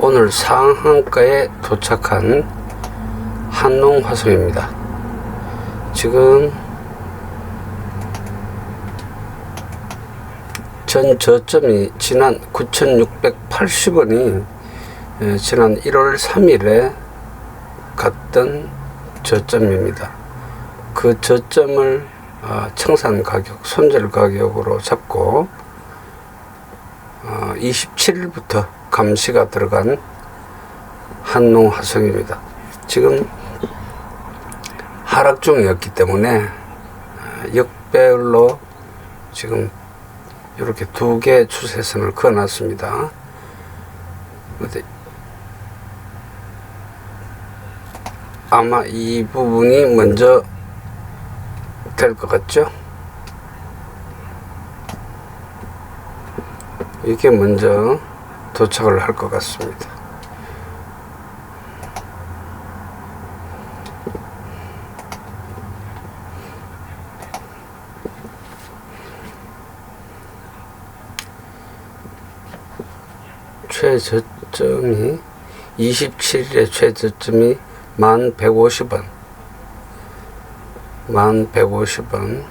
오늘 상한가에 도착한 한농화성입니다. 지금 전 저점이 지난 9,680원이 지난 1월 3일에 갔던 저점입니다. 그 저점을 어, 청산 가격, 손절 가격으로 잡고 27일부터 감시가 들어간 한농 화성입니다. 지금 하락 중이었기 때문에 어, 역배열로 지금 이렇게 두개 추세선을 그어놨습니다. 아마 이 부분이 먼저 될 것 같죠? 이게 먼저 도착을 할 것 같습니다. 최저점이 27일에 최저점이 1150원. 1150원.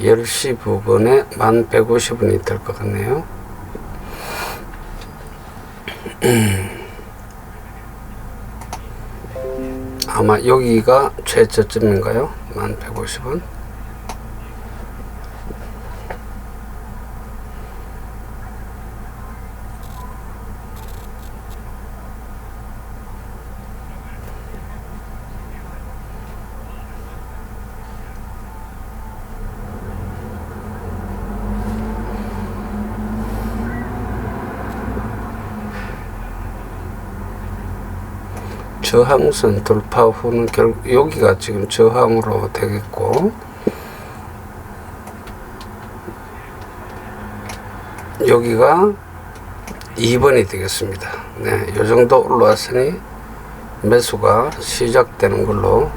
10시 부분에 1150원이 될 것 같네요 아마 여기가 최저점인가요? 1150원 저항선 돌파 후는 결국 여기가 지금 저항으로 되겠고. 여기가 2번이 되겠습니다. 네, 요 정도 올라왔으니 매수가 시작되는 걸로.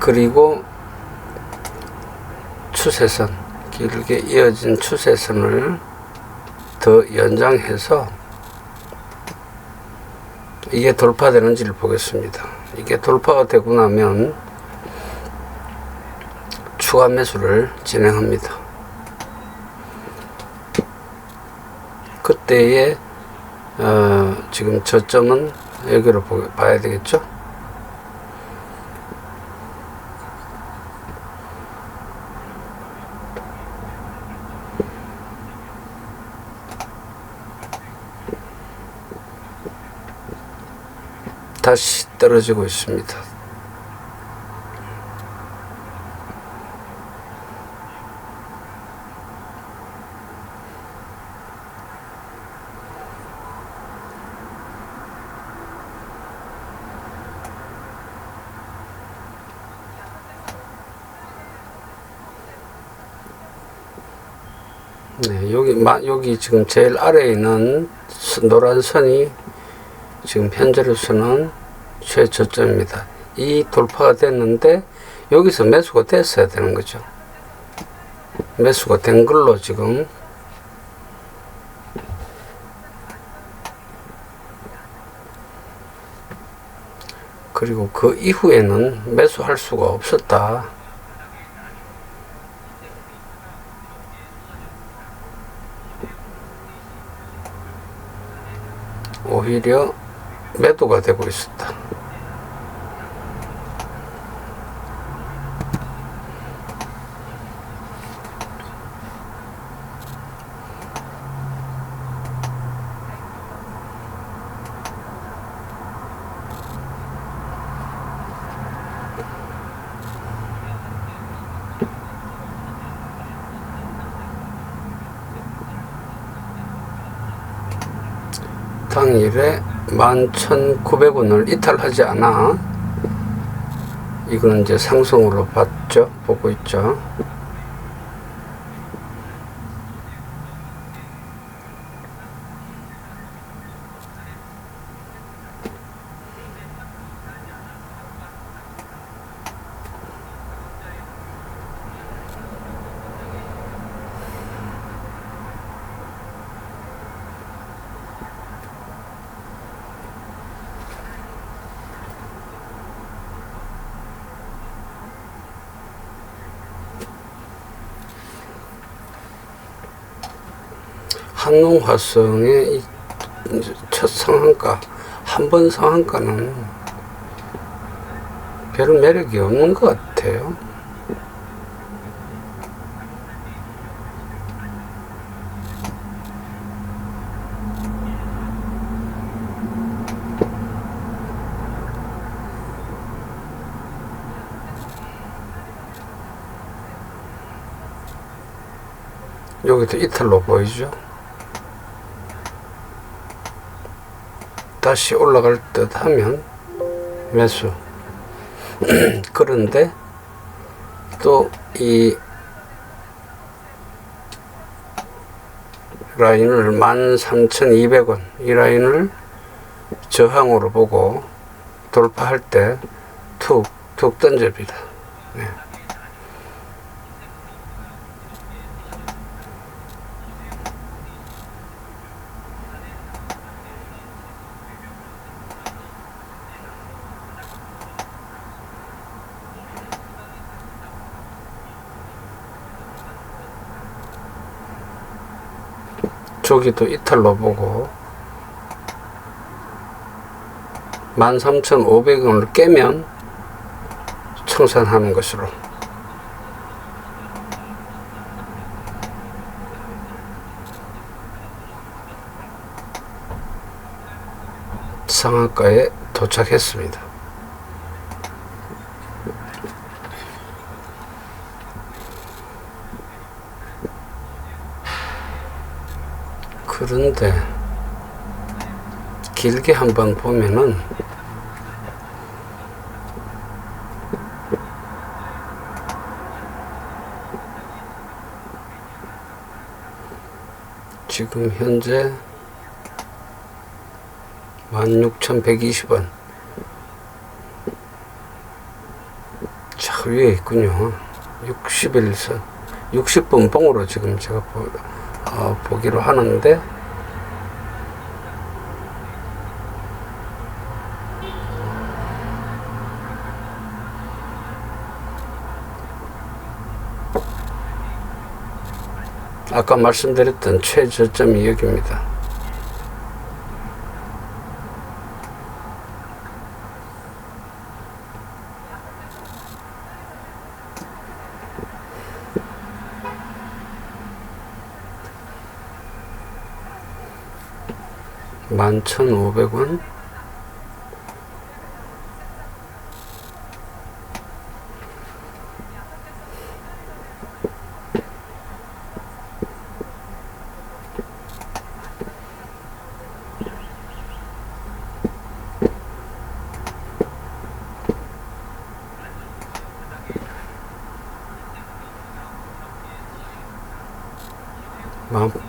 그리고 추세선 길게 이어진 추세선을 더 연장해서 이게 돌파되는지를 보겠습니다. 이게 돌파가 되고 나면 추가 매수를 진행합니다. 그때의 어, 지금 저점은 여기로 보, 봐야 되겠죠? 다시 떨어지고 있습니다. 네, 여기 마, 여기 지금 제일 아래에 있는 노란 선이 지금 현재로서는 최저점입니다. 이 돌파가 됐는데 여기서 매수가 됐어야 되는 거죠. 매수가 된 걸로 지금 그리고 그 이후에는 매수할 수가 없었다. 오히려 매도가 되고 있었다. 당일에 11,900원을 이탈하지 않아. 이거는 이제 상승으로 봤죠? 보고 있죠 한농화성의 이첫 상한가 한 번 상한가는 별 매력이 없는 것 같아요. 여기도 이탈로 보이죠? 다시 올라갈 듯 하면 매수. 그런데 또 이 라인을 13,200원 이 라인을 저항으로 보고 돌파할 때 툭툭 던집니다. 네. 저기도 이탈로 보고 13,500원을 깨면 청산하는 것으로 상한가에 도착했습니다. 그런데 길게 한번 보면은 지금 현재 16,120원. 저 위에 있군요. 61선 60분 봉으로 지금 제가 보, 어, 보기로 하는데 아까 말씀드렸던 최저점이 여기입니다. 만천오백 원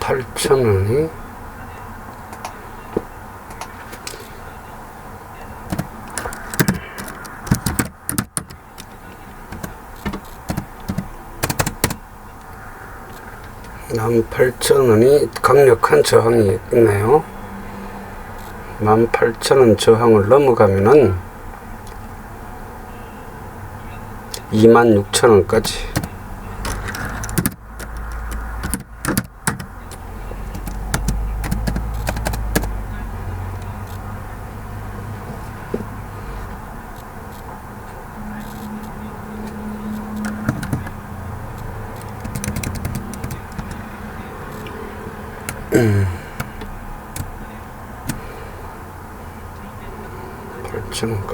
만 팔천 원이 만 팔천 원이 강력한 저항이 있네요. 만 팔천 원 저항을 넘어가면은 2만 6천 원까지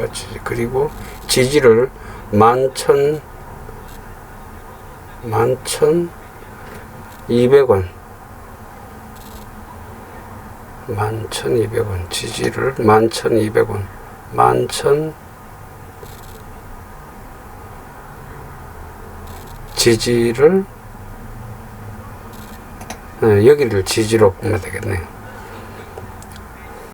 원까지. 그리고 지지를 만천 만천 이백 원. 만천 이백 원. 지지를 만천 이백 원. 만천 지지를 네, 여기를 지지로 보면 되겠네요.